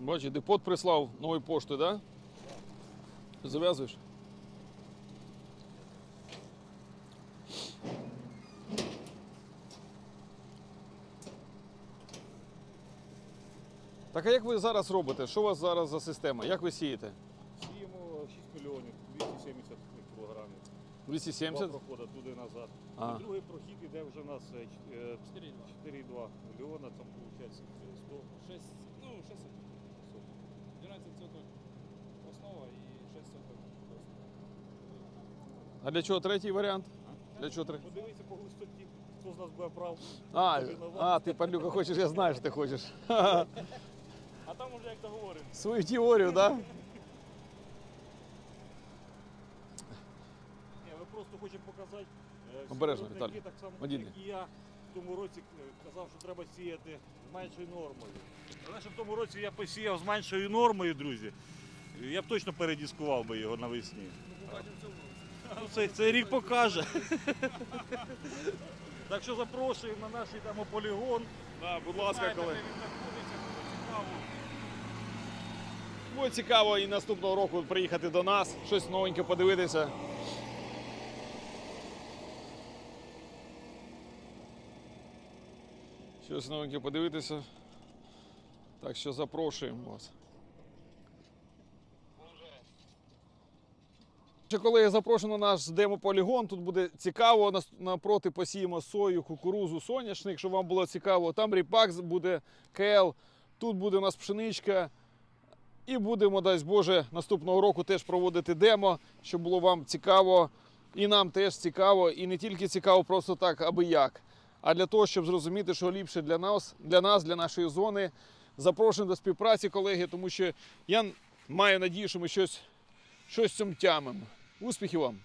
Бачиш, депот прислав нової пошти, так? Да? Зав'язуєш? Так а як ви зараз робите? Що у вас зараз за система? Як ви сієте? Сіємо 6 мільйонів 270 кілограмів. Два 270? проходи туди назад. А. І другий прохід іде вже у нас е, ч- е, 4,2 мільйона, там виходить 100. 6, ну, 6 соток. 12 соток основа і 6 соток просто. А для чого третій варіант? Для чого третій? Подивися по густоті, хто з нас буде прав. А, а, ти, Парлюка, хочеш, я знаю, що ти хочеш. А там уже як договоримо. Свою теорію, так? Да? Ні, ми просто хочемо показати. е, всі Обережно, виробники, Віталій. Так само, як і я в тому році е, казав, що треба сіяти з меншою нормою. Але що в тому році я посіяв з меншою нормою, друзі. Я б точно передіскував би його навесні. Ми побачимо в цьому році. Ну, Цей, цей рік покаже. так що запрошуємо на наш йдемо полігон. Да, будь Знаєте, де він знаходиться, було цікаво. Буде цікаво і наступного року приїхати до нас, щось новеньке подивитися. Щось новеньке подивитися. Так що запрошуємо вас. Коли я запрошую на наш демо-полігон, тут буде цікаво. Напроти посіємо сою, кукурузу, соняшник, щоб вам було цікаво. Там ріпак буде, кел, тут буде у нас пшеничка. І будемо, дасть Боже, наступного року теж проводити демо, щоб було вам цікаво, і нам теж цікаво, і не тільки цікаво просто так, аби як, а для того, щоб зрозуміти, що ліпше для нас, для нас, для нашої зони. Запрошуємо до співпраці, колеги, тому що я маю надію, що ми щось, щось цьому тямимо. Успіхів вам!